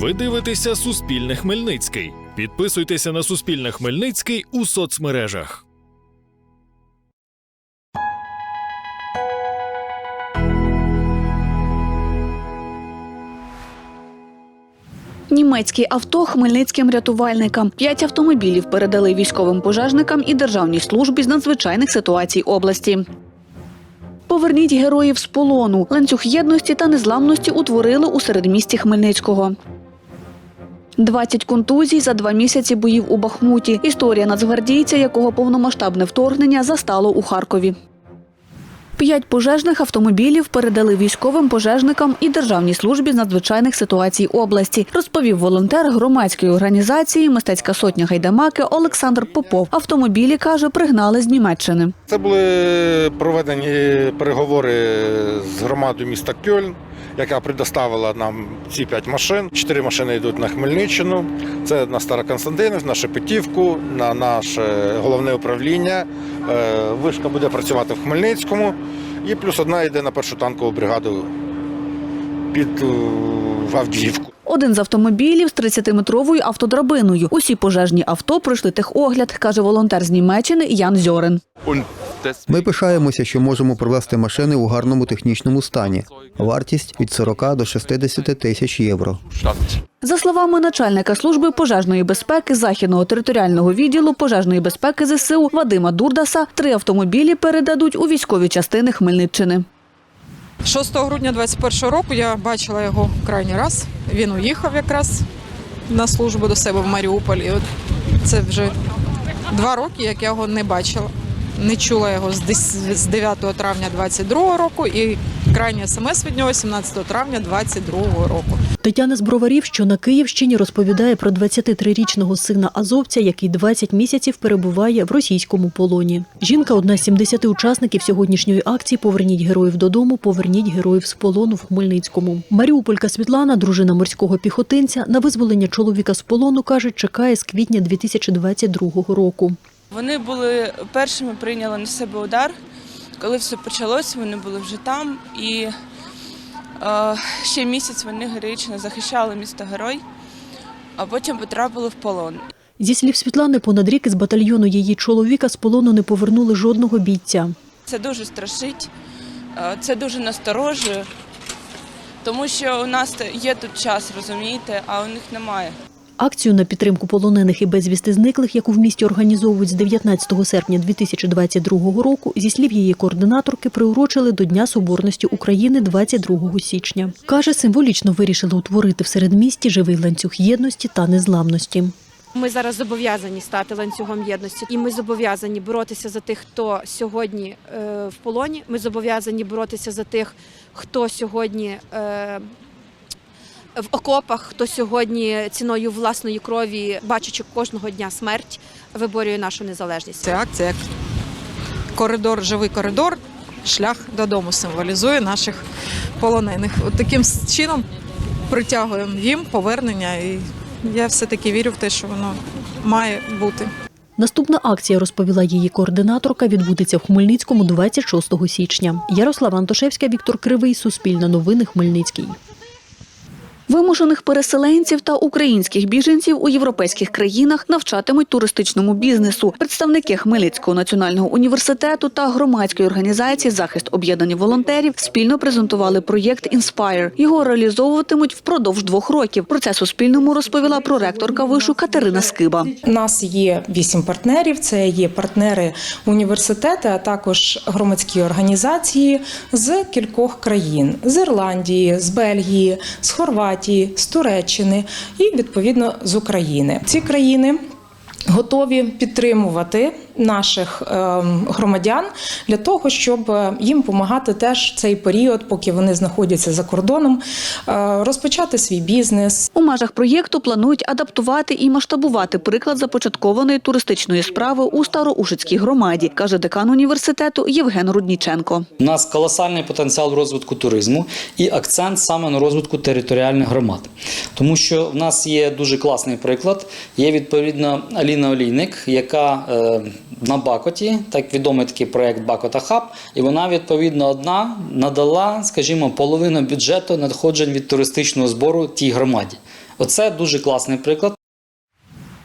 Ви дивитеся Суспільне Хмельницький. Підписуйтеся на Суспільне Хмельницький у соцмережах. Німецькі авто хмельницьким рятувальникам. П'ять автомобілів передали військовим пожежникам і державній службі з надзвичайних ситуацій області. Поверніть героїв з полону. Ланцюг єдності та незламності утворили у середмісті Хмельницького. 20 контузій за два місяці боїв у Бахмуті. Історія нацгвардійця, якого повномасштабне вторгнення застало у Харкові. П'ять пожежних автомобілів передали військовим пожежникам і державній службі з надзвичайних ситуацій області, розповів волонтер громадської організації Мистецька сотня гайдамаки Олександр Попов. Автомобілі каже, пригнали з Німеччини. Це були проведені переговори з громадою міста Кьольн, яка предоставила нам ці п'ять машин. Чотири машини йдуть на Хмельниччину. Це на Староконстантинів, на Шепетівку, на наше головне управління. Е, Вишка буде працювати в Хмельницькому. І плюс одна йде на першу танкову бригаду під е, Авдіївку. Один з автомобілів з 30-метровою автодрабиною. Усі пожежні авто пройшли техогляд, каже волонтер з Німеччини Ян Зьорен. Ми пишаємося, що можемо привезти машини у гарному технічному стані. Вартість від 40 до 60 тисяч євро. За словами начальника служби пожежної безпеки західного територіального відділу пожежної безпеки ЗСУ Вадима Дурдаса, три автомобілі передадуть у військові частини Хмельниччини. 6 грудня 2021 року я бачила його крайній раз. Він уїхав якраз на службу до себе в Маріуполі. От це вже два роки, як я його не бачила. Не чула його з дес- з 9 травня 2022 року і крайній смс від нього 17 травня 2022 року. Тетяна з Броварів, що на Київщині, розповідає про 23-річного сина азовця, який 20 місяців перебуває в російському полоні. Жінка одна з 70 учасників сьогоднішньої акції Поверніть героїв додому, поверніть героїв з полону в Хмельницькому. Маріуполька Світлана, дружина морського піхотинця, на визволення чоловіка з полону каже, чекає з квітня 2022 року. Вони були першими прийняли на себе удар. Коли все почалось, вони були вже там. І ще місяць вони героїчно захищали місто Герой, а потім потрапили в полон. Зі слів Світлани, понад рік із батальйону її чоловіка з полону не повернули жодного бійця. Це дуже страшить, це дуже насторожує, тому що у нас є тут час, розумієте, а у них немає. Акцію на підтримку полонених і безвісти зниклих, яку в місті організовують з 19 серпня 2022 року, зі слів її координаторки, приурочили до Дня Соборності України 22 січня. Каже, символічно вирішили утворити в середмісті живий ланцюг єдності та незламності. Ми зараз зобов'язані стати ланцюгом єдності, і ми зобов'язані боротися за тих, хто сьогодні е, в полоні. Ми зобов'язані боротися за тих, хто сьогодні е, в окопах, хто сьогодні ціною власної крові, бачачи кожного дня смерть, виборює нашу незалежність. Ця акція як коридор, живий коридор, шлях додому символізує наших полонених. От таким чином притягуємо їм повернення. І я все-таки вірю в те, що воно має бути. Наступна акція, розповіла її координаторка, відбудеться в Хмельницькому 26 січня. Ярослава Антошевська, Віктор Кривий, Суспільне новини, Хмельницький. Вимушених переселенців та українських біженців у європейських країнах навчатимуть туристичному бізнесу. Представники Хмельницького національного університету та громадської організації Захист об'єднання волонтерів спільно презентували проєкт Інспайр. Його реалізовуватимуть впродовж двох років. Про це Суспільному розповіла проректорка вишу Катерина Скиба. У нас є вісім партнерів. Це є партнери університету, а також громадські організації з кількох країн: з Ірландії, з Бельгії, з Хорватії, з Туреччини і відповідно з України. Ці країни. Готові підтримувати наших ем, громадян для того, щоб е, їм допомагати теж цей період, поки вони знаходяться за кордоном, е, розпочати свій бізнес, У межах проєкту планують адаптувати і масштабувати приклад започаткованої туристичної справи у Староушицькій громаді, каже декан університету Євген Рудніченко. У нас колосальний потенціал розвитку туризму і акцент саме на розвитку територіальних громад. Тому що в нас є дуже класний приклад. Є відповідно Аліна Олійник, яка е, на Бакоті, так відомий такий проект Бакота Хаб, і вона відповідно одна надала, скажімо, половину бюджету надходжень від туристичного збору тій громаді. Оце дуже класний приклад.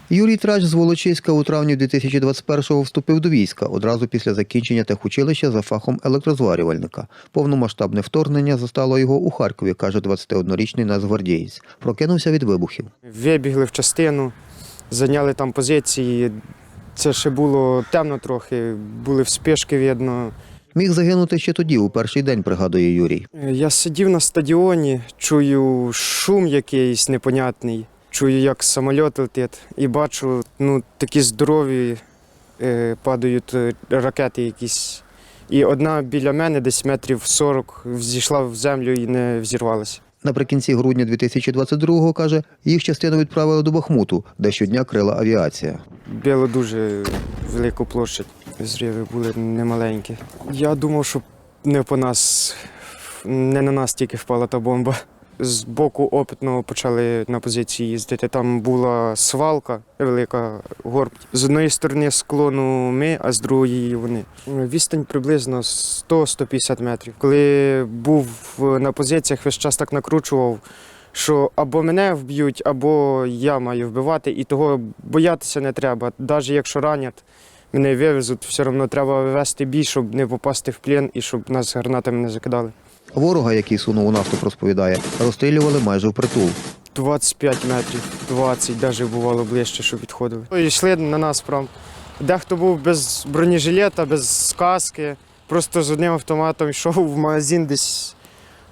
Юрій Трач з Волочиська у травні 2021-го вступив до війська одразу після закінчення техучилища за фахом електрозварювальника. Повномасштабне вторгнення застало його у Харкові, каже 21-річний нацгвардієць. Прокинувся від вибухів. Вибігли в частину, зайняли там позиції. Це ще було темно трохи, були вспишки видно. Міг загинути ще тоді, у перший день, пригадує Юрій. Я сидів на стадіоні, чую шум якийсь непонятний, чую, як самоліт летить, і бачу, ну, такі здорові е, падають е, ракети якісь. І одна біля мене, десь метрів 40, зійшла в землю і не взірвалася. Наприкінці грудня 2022-го, каже, їх частину відправили до Бахмуту, де щодня крила авіація. Біло дуже велику площадь. Зриви були немаленькі. Я думав, що не по нас, не на нас тільки впала та бомба. З боку опитного почали на позиції їздити. Там була свалка, велика горб. З одної сторони склону ми, а з другої вони. Відстань приблизно 100-150 метрів. Коли був на позиціях, весь час так накручував, що або мене вб'ють, або я маю вбивати, і того боятися не треба. Навіть якщо ранять, мене вивезуть, все одно треба вивезти бій, щоб не попасти в плен і щоб нас гранатами не закидали. Ворога, який сунув у наступ, розповідає, розстрілювали майже впритул. 25 метрів, 20, навіть бувало ближче, що підходили. І йшли на нас прям. Дехто був без бронежилета, без каски, просто з одним автоматом йшов в магазин десь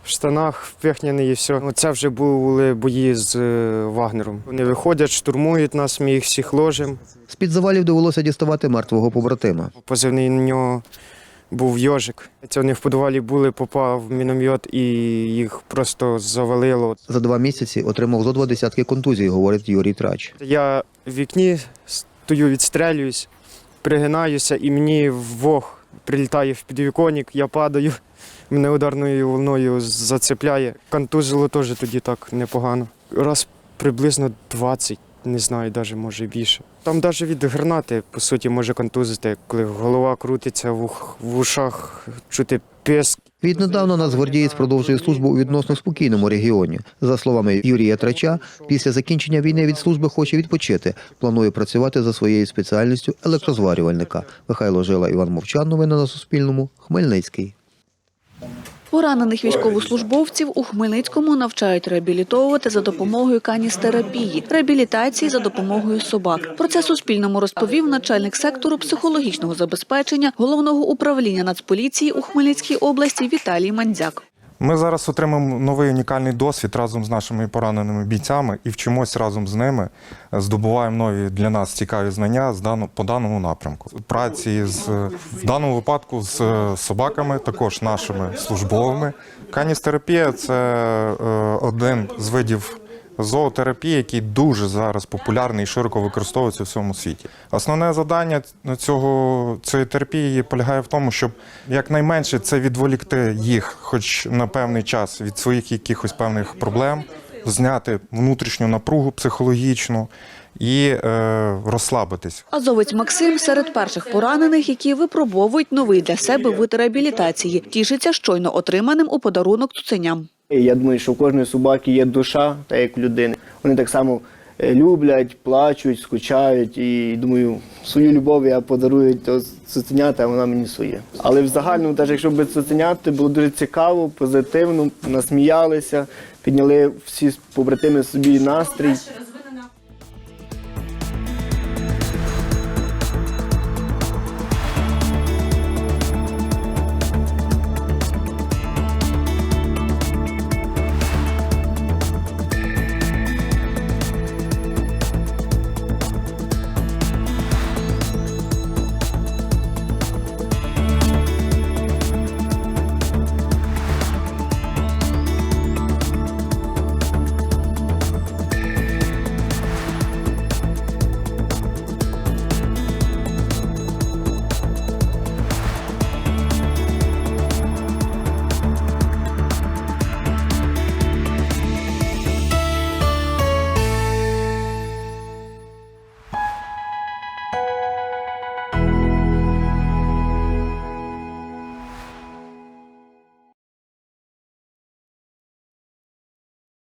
в штанах впихняний і все. Оце вже були бої з е, Вагнером. Вони виходять, штурмують нас, ми їх всіх ложимо. З-під завалів довелося діставати мертвого побратима. Позивний на нього був йожик. Це вони в підвалі були, попав міномет і їх просто завалило. За два місяці отримав зо два десятки контузій, говорить Юрій Трач. Я в вікні стою, відстрелююсь, пригинаюся, і мені вог прилітає в підвіконник, я падаю, мене ударною волною зацепляє. Контузило теж тоді так непогано. Раз приблизно 20, не знаю, навіть може більше. Там навіть від гранати, по суті, може контузити, коли голова крутиться, в, ушах чути писк. Віднедавна Нацгвардієць продовжує службу у відносно спокійному регіоні. За словами Юрія Трача, після закінчення війни від служби хоче відпочити. Планує працювати за своєю спеціальністю електрозварювальника. Михайло Жила, Іван Мовчан. Новини на Суспільному. Хмельницький. Поранених військовослужбовців у Хмельницькому навчають реабілітовувати за допомогою каністерапії, реабілітації за допомогою собак. Про це Суспільному розповів начальник сектору психологічного забезпечення головного управління Нацполіції у Хмельницькій області Віталій Мандзяк. Ми зараз отримаємо новий унікальний досвід разом з нашими пораненими бійцями і вчимось разом з ними, здобуваємо нові для нас цікаві знання з дану- по даному напрямку. Праці з в даному випадку з е, собаками, також нашими службовими. Каністерапія це е, один з видів зоотерапії, який дуже зараз популярний і широко використовується в всьому світі. Основне завдання цього цієї терапії полягає в тому, щоб якнайменше це відволікти їх, хоч на певний час від своїх якихось певних проблем, зняти внутрішню напругу психологічну і е, розслабитись. Азовець Максим серед перших поранених, які випробовують новий для себе вид реабілітації, тішиться щойно отриманим у подарунок цуценям. Я думаю, що у кожної собаки є душа, так як у людини. Вони так само е, люблять, плачуть, скучають. І думаю, свою любов я подарую до цуценята, а вона мені своє. Але в загальному, теж якщо без цуценят, то було дуже цікаво, позитивно, насміялися, підняли всі побратими собі настрій.